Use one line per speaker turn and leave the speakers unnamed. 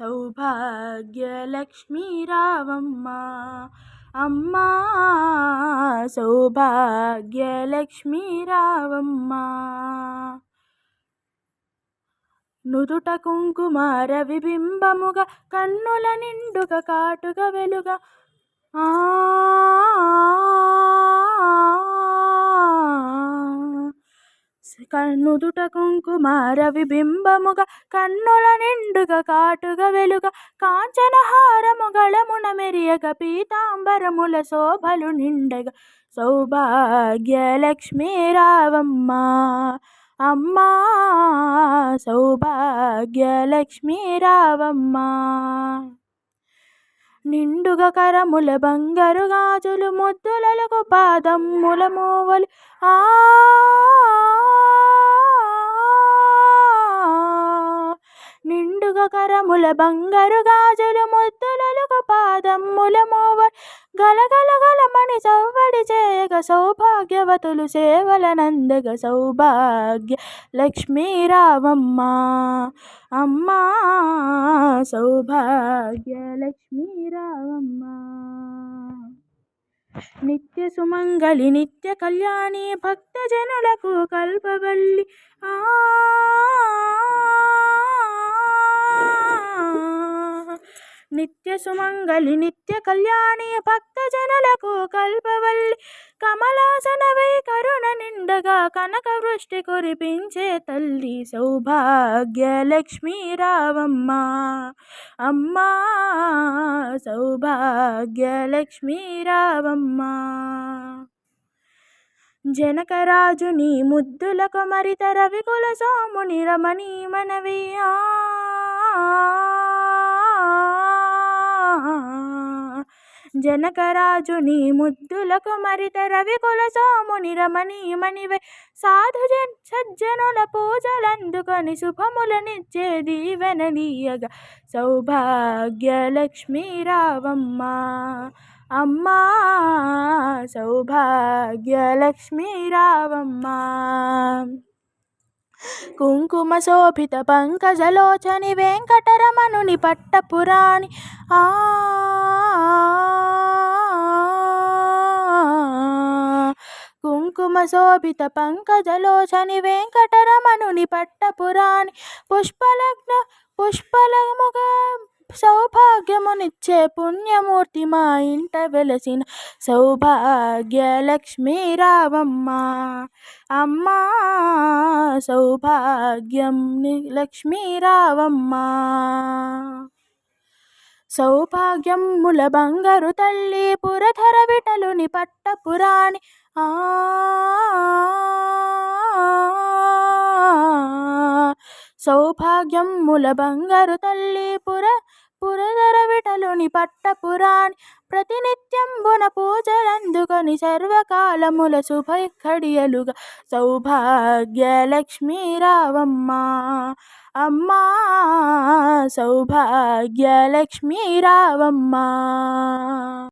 సౌభాగ్యలక్ష్మీ రావమ్మ అమ్మా సౌభాగ్యలక్ష్మీ రావమ్మ నుదుట కుంకుమార విబింబముగా కన్నుల నిండుగ కాటుక వెలుగ. ఆ కన్నుదుట కుంకుమార విబింబముగా కన్నుల నిండుగ కాటుగ వెలుగ కాంచనహారముగళమున మెరియగ పీతాంబరముల శోభలు నిండగ. సౌభాగ్యలక్ష్మీ రావమ్మ అమ్మా! సౌభాగ్యలక్ష్మీ రావమ్మ! నిండుగ కరముల బంగారు గాజులు ముద్దులకు పాదమ్ముల మూవలు ఆ కరముల బంగారు గాజులు ముద్దులకు పాదమ్ముల మోవ గలగల గలమణి సవ్వడి చేయగ సౌభాగ్యవతులు సేవల నందగ సౌభాగ్య లక్ష్మీరావమ్మ అమ్మా సౌభాగ్య లక్ష్మీరావమ్మ నిత్య సుమంగళి నిత్య కళ్యాణి భక్తజనులకు కల్పవల్లి. ఆ సుమంగళి నిత్య కళ్యాణి భక్తజనులకు కల్పవల్లి కమలాసనవై కరుణ నిండగా కనక వృష్టి కురిపించే తల్లి సౌభాగ్యలక్ష్మీ రావమ్మ అమ్మా సౌభాగ్యలక్ష్మీ రావమ్మ జనకరాజుని ముద్దులకు మరిత రవికుల సోముని రమణీ మనవియా జనకరాజుని ముద్దులకు మరిత రవికుల సోముని రమణీమణివై సాధు సజ్జనుల పూజలందుకొని శుభములనిచ్చే దీవెననీయగా సౌభాగ్యలక్ష్మీ రావమ్మ అమ్మా సౌభాగ్యలక్ష్మీ రావమ్మ. కుంకుమ శోభిత పంకజలోచని వెంకటరమణుని పట్టపురాణి ఆ కుంకుమ శోభిత పంకజలోచని వెంకటరమణుని పట్టపురాణి పుష్పలగ్న పుష్పలముగా సౌభాగ్యమునిచ్చే పుణ్యమూర్తి మా ఇంట వెలసిన సౌభాగ్యలక్ష్మీ రావమ్మ. అమ్మా సౌభాగ్యం లక్ష్మీ రావమ్మ. సౌభాగ్యముల బంగారు తల్లి పురధర విటలుని పట్టపురాణి. ఆ సౌభాగ్యం ముల బంగారు తల్లి పుర పురధర విటలుని పట్టపురాణి ప్రతినిత్యంబున పూజలందుకొని సర్వకాలముల శుభడియలుగా సౌభాగ్యలక్ష్మీ రావమ్మ అమ్మా సౌభాగ్యలక్ష్మీ రావమ్మ